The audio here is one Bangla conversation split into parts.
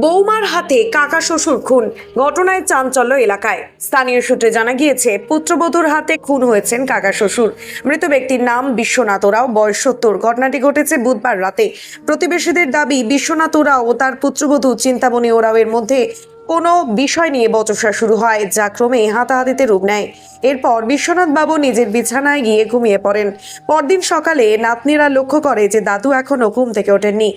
বৌমার হাতে কাকা শ্বশুর খুন। ঘটনায় চাঞ্চল্য এলাকায়। স্থানীয় সূত্রে জানা গিয়েছে, পুত্রবধূর হাতে খুন হয়েছেন কাকা শ্বশুর। মৃত ব্যক্তির নাম বিশ্বনাথ ওরাও বয়স সত্তর। ঘটনাটি ঘটেছে বুধবার রাতে। প্রতিবেশীদের দাবি, বিশ্বনাথ ওরাও ও তার পুত্রবধূ চিন্তামণি ওরাও এর মধ্যে কোনো বিষয় নিয়ে বচসা শুরু হয়, যা ক্রমে হাতাহাতিতে রূপ নেয়। এরপর বিশ্বনাথ বাবু নিজের বিছানায় গিয়ে ঘুমিয়ে পড়েন। পরদিন সকালে নাতনিরা লক্ষ্য করে যে দাদু এখনও ঘুম থেকে ওঠেননি,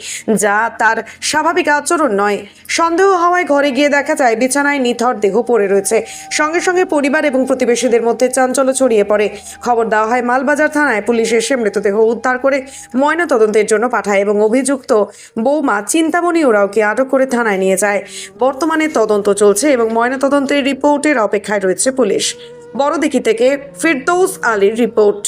যা তার স্বাভাবিক আচরণ নয়। সন্দেহ হওয়ায় ঘরে গিয়ে দেখা যায়, বিছানায় নিথর দেহ পড়ে রয়েছে। সঙ্গে সঙ্গে পরিবার এবং প্রতিবেশীদের মধ্যে চাঞ্চল্য ছড়িয়ে পড়ে। খবর দেওয়া হয়, মালবাজার থানায় পুলিশ এসে মৃতদেহ উদ্ধার করে ময়না তদন্তের জন্য পাঠায় এবং অভিযুক্ত বৌমা চিন্তামণি ওরাওকে আটক করে থানায় নিয়ে যায়। বর্তমানে তদন্ত চলছে এবং ময়না তদন্তের রিপোর্টের অপেক্ষায় রয়েছে পুলিশ। বড়দিঘি থেকে ফিরদৌস আলীর রিপোর্ট।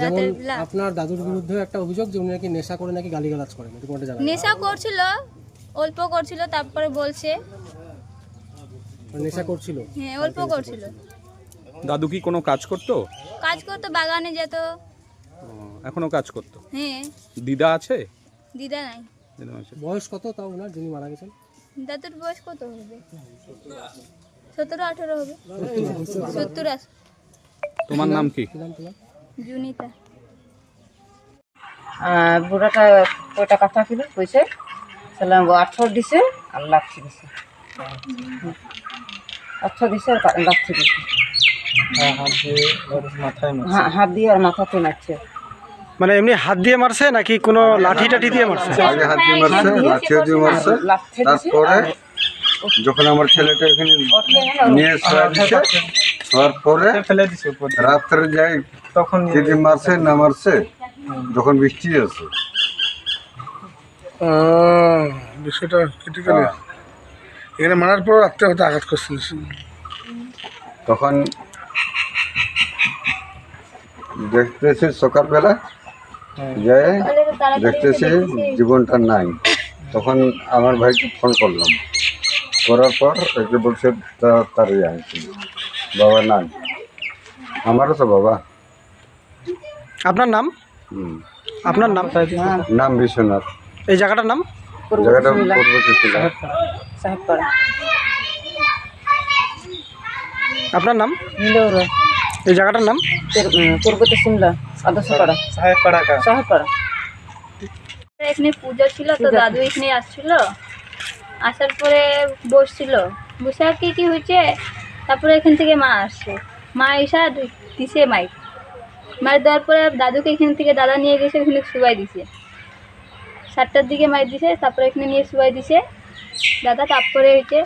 যেমন আপনার দাদুর বিরুদ্ধে একটা অভিযোগ যে উনি নাকি নেশা করে নাকি গালিগালাজ করেন এরকম একটা জানা নেশা করছিল অল্প করছিল তারপরে বলছে। নেশা করছিল? হ্যাঁ অল্প করছিল। দাদু কি কোনো কাজ করতো? কাজ করতো বাগানে যেত। এখনও কাজ করতো। হ্যাঁ। দিদা আছে? দিদা নাই। দিদা আছে। বয়স কত তাও ওনার যিনি মারা গেছেন? দাদুর বয়স কত হবে? সতেরো আঠেরো হবে। সত্তর আশি তোমার নাম কি? জুনিতা। আর বুড়াটা কয়টা কাঠা ছিল কইছে? সালাম আঠর দিছে আর লাচ্ছি দিছে। আঠর দিছে আর লাচ্ছি দিছে। হা- হাত দিয়ে আর মাথাতে মারছে। মানে এমনি হাত দিয়ে মারছে নাকি কোনো লাঠি টাঠি দিয়ে মারছে? আগে হাত দিয়ে মারছে। লাঠিও দিয়ে মারছে। তারপরে যখন আমার ছেলেটা এখানে নিয়ে শোয়া দিছে শোয়ার পরে রাত্রে যাই তখন যদি মারছে না মারছে যখন বৃষ্টি আছে বিষয়টা ক্রিটিক্যাল এখানে মারার পর রাত্রে হয়তো আঘাত করছিল তখন দেখতেছি সকালবেলা যাই দেখতেছি জীবনটা নাই। তখন আমার ভাইকে ফোন করলাম করার পর একে বলছে তাড়াতাড়ি আনছি বাবা নাই। আমারও তো বাবা। আপনার নাম? হুম। আপনার নাম? নাম বিশ্বনাথ। এই জায়গাটার নাম? জায়গাটা পূর্বতে ছিল সাহেব পাড়া আপনার নাম? মিলেও এই জায়গাটার নাম? পূর্বতে সিমলা। এখানে পুজো ছিল তো দাদু এখানে আসছিল। আসার পরে বসছিল। বসে আর কি কি হয়েছে তারপরে এখান থেকে মা আসছে। মা এসে আর দিছে মাইক। মাইক দেওয়ার পরে দাদুকে এখান থেকে দাদা নিয়ে গেছে ওখানে শুয়াই দিছে। সাতটার দিকে মাইক দিছে তারপরে এখানে নিয়ে শুয়াই দিছে। দাদা তারপরে হয়েছে।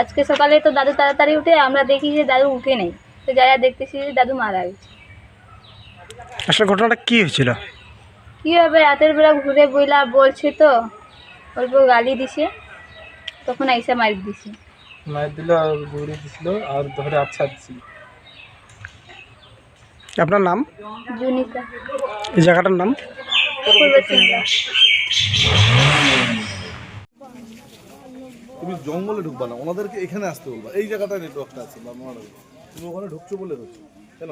আজকে সকালে তো দাদু তাড়াতাড়ি উঠে আমরা দেখি যে দাদু উঠে নেই। তো যারা দেখতেছি যে দাদু মারা গেছে। আসলে ঘটনাটা কি হয়েছিল? কী হবে? রাতের বেলা ঘুরে বইলা বলছে তো অল্প গালি দিছে। তখন আইসা মার দিছে। মায়ের দিল আর গুড়ি দিছিল আর ধরে আচ্ছা আপনার নাম? জুনিতা। এই জায়গাটার নাম? তুমি জঙ্গলে ঢুকবা না ওনাদেরকে এখানে আসতে বলবা। এই জায়গাটায় নেটওয়ার্কটা আছে বা তুমি ওখানে ঢুকছো বলে হচ্ছে কেন?